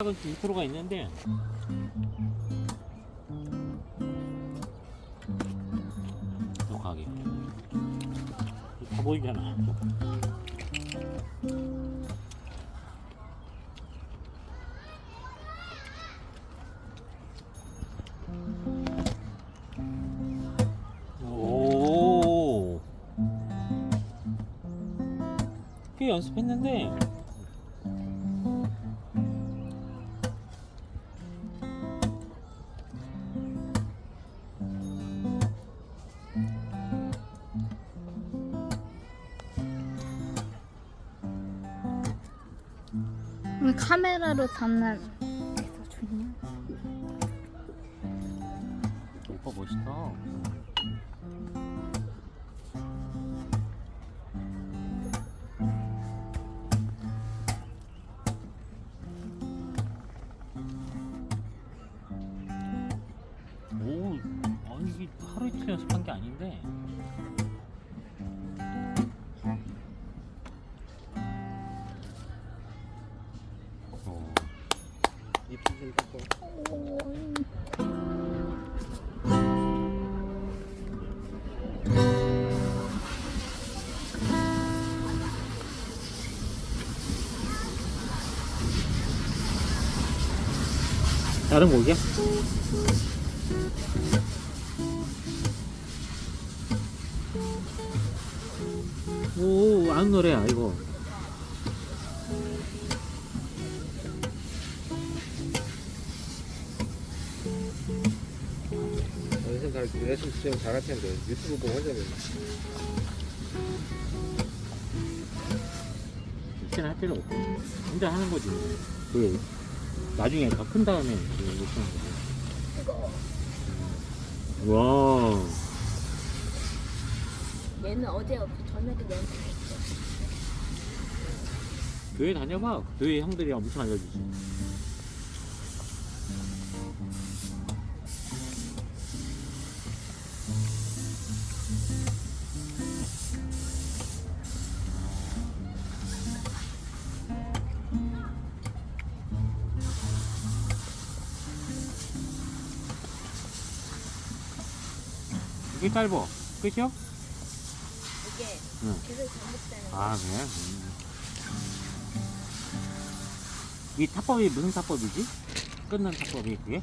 작은 2%가 있는데 더 가게 다 보이잖아 오. 꽤 연습했는데 음, 카메라로 담는 게더 좋냐? 오빠 멋있다. 오, 아니 이게 하루 이틀 연습한 게 아닌데. 이쁘긴 닦고 다른 곡이야? 오, 아는 노래야, 이거. 연습 잘 연습 수영 잘할 텐데 유튜브 보고 혼자. 이때는 할 필요 없고. 혼자 하는 거지. 그, 나중에 더큰 다음에 그, 이렇게 하는 거지. 와. 얘는 어제 저녁에 연습했어. 교회 다녀봐. 교회 형들이 엄청 알려주지. 이게 짧어. 끝이요? 이게 응. 계속 반복되는 거. 아 그래? 음. 이 타법이 무슨 타법이지? 끝난 타법이 그게?